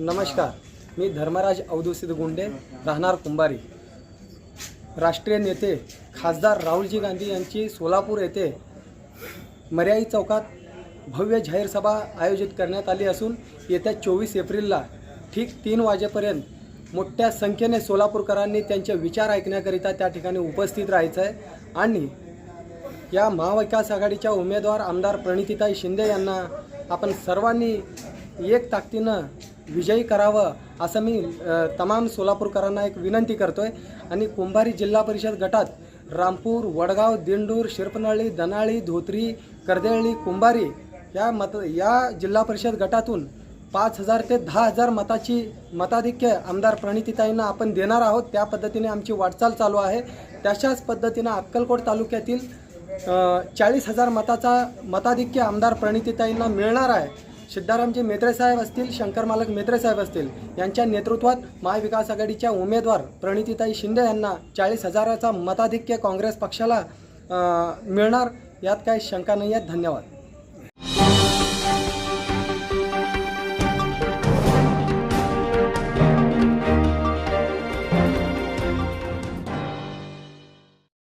नमस्कार मी धर्मराज अवधूसित गुंडे राहणार कुंभारी. राष्ट्रीय नेते खासदार राहुलजी गांधी यांची सोलापूर येथे मर्याई चौकात भव्य जाहीर सभा आयोजित करण्यात आली असून येत्या चोवीस एप्रिलला ठीक तीन वाजेपर्यंत मोठ्या संख्येने सोलापूरकरांनी त्यांचे विचार ऐकण्याकरिता त्या ठिकाणी उपस्थित राहायचं आहे. आणि या महाविकास आघाडीच्या उमेदवार आमदार प्रणितीताई शिंदे यांना आपण सर्वांनी एक ताकदीनं विजयी करावं असं मी तमाम सोलापूरकरांना एक विनंती करतोय. आणि कुंभारी जिल्हा परिषद गटात रामपूर वडगाव दिंडूर शिरपनाळी दनाळी धोत्री कर्देळी कुंभारी या मत या जिल्हा परिषद गटातून पाच हजार ते दहा हजार मताची मताधिक्य आमदार प्रणितीताईंना आपण देणार आहोत. त्या पद्धतीने आमची वाटचाल चालू आहे. तशाच पद्धतीनं अक्कलकोट तालुक्यातील चाळीस हजार मताचा मताधिक्य आमदार प्रणितीताईंना मिळणार आहे. सिद्धारामजी मेत्रे साहेब असतील शंकर मालक मेत्रे साहेब असतील यांच्या नेतृत्वात महाविकास आघाडीच्या उमेदवार प्रणितीताई शिंदे यांना चाळीस हजाराचा मताधिक्य काँग्रेस पक्षाला मिळणार यात काही शंका नाही आहे धन्यवाद.